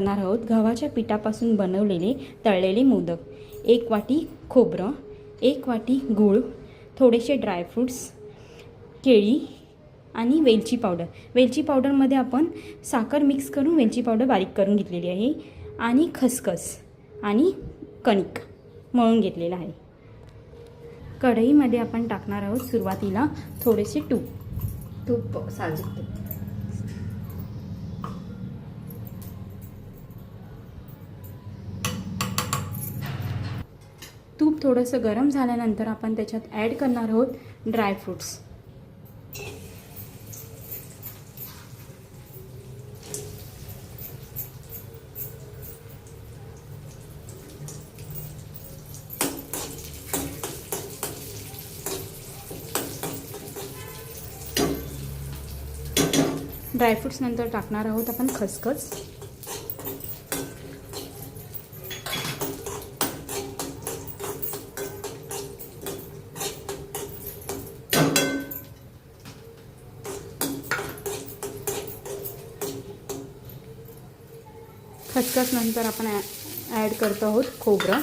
करणार आहोत. गव्हाच्या पिठापासून बनवलेले तळलेले मोदक. एक वाटी खोबरं एक वाटी गूळ थोडेसे ड्रायफ्रूट्स केळी आणि वेलची पावडर वेलची पावडरमध्ये आपण साखर मिक्स करून वेलची पावडर बारीक करून घेतलेली आहे आणि खसखस आणि कणिक मळून घेतलेलं आहे. कढईमध्ये आपण टाकणार आहोत सुरुवातीला थोडेसे तूप. तूप साजूक तूप. थोडंसं गरम झाल्यानंतर आपण त्याच्यात ॲड करणार आहोत ड्रायफ्रूट्स ड्रायफ्रूट्स नंतर टाकणार आहोत आपण खसखस. खसखस नंतर आपण ॲड करतो आहोत खोबरं.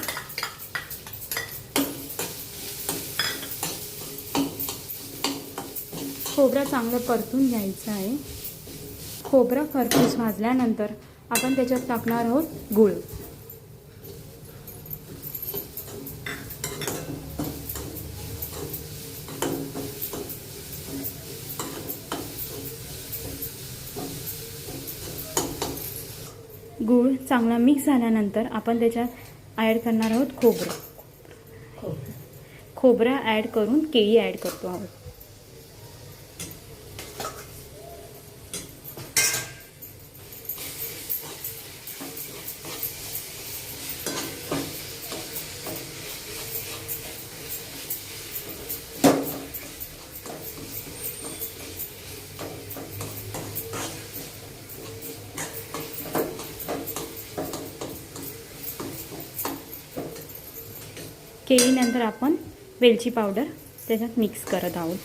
खोबरं चांगलं परतून घ्यायचं आहे. खोबरं खरपूस भाजल्यानंतर आपण त्याच्यात टाकणार आहोत गूळ. गूळ चांगला मिक्स झाल्यानंतर आपण त्याच्यात ॲड करणार आहोत खोबरं. खोबरं. खोबरं ॲड करून केळी ॲड करतो आहोत. केळीनंतर आपण वेलची पावडर त्याच्यात मिक्स करत आहोत.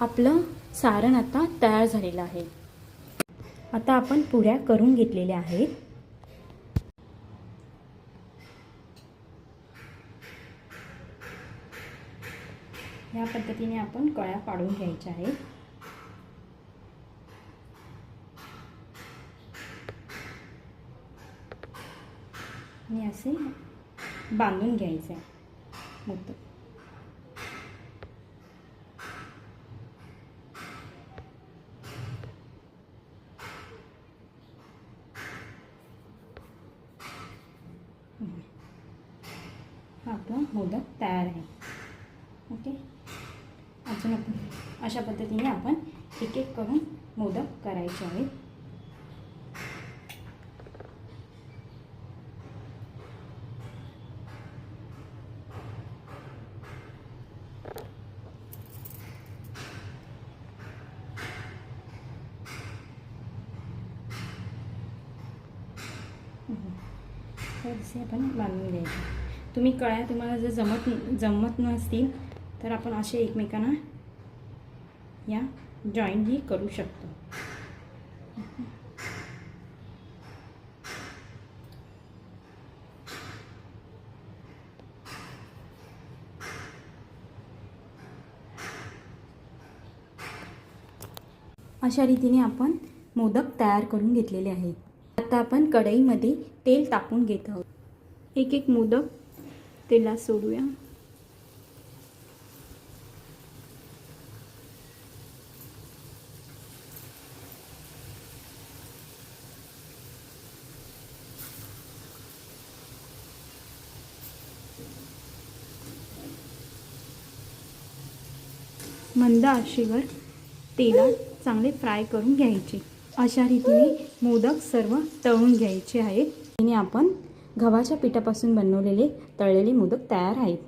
आपलं सारण आता तयार झालेलं आहे. आता आपण पुऱ्या करून घेतलेल्या आहेत. या पद्धतीने आपण कळ्या पाडून घ्यायच्या आहेत. आणि असे बांधून घ्यायचे. मोदक हा आपला मोदक तयार आहे. ओके? अजून आपण अशा पद्धतीने आपण एक एक करून मोदक करायचे आहेत तर असे आपण बांधून घ्यायचे. तुम्ही कळ्या तुम्हाला जर जमत जमत नसतील तर आपण असे एकमेकांना या जॉईंटही करू शकतो. अशा रीतीने आपण मोदक तयार करून घेतलेले आहेत. आता आपण कढईमध्ये तेल तापून घेत आहोत. एक एक मोदक तेलात सोडूया. मंद आशेवर तेलात चांगले फ्राय करून घ्यायचे. अशा रीतीने मोदक सर्व तळून घ्यायचे आहेत. आणि आपण गव्हाच्या पिठापासून बनवलेले तळलेले मोदक तयार आहेत.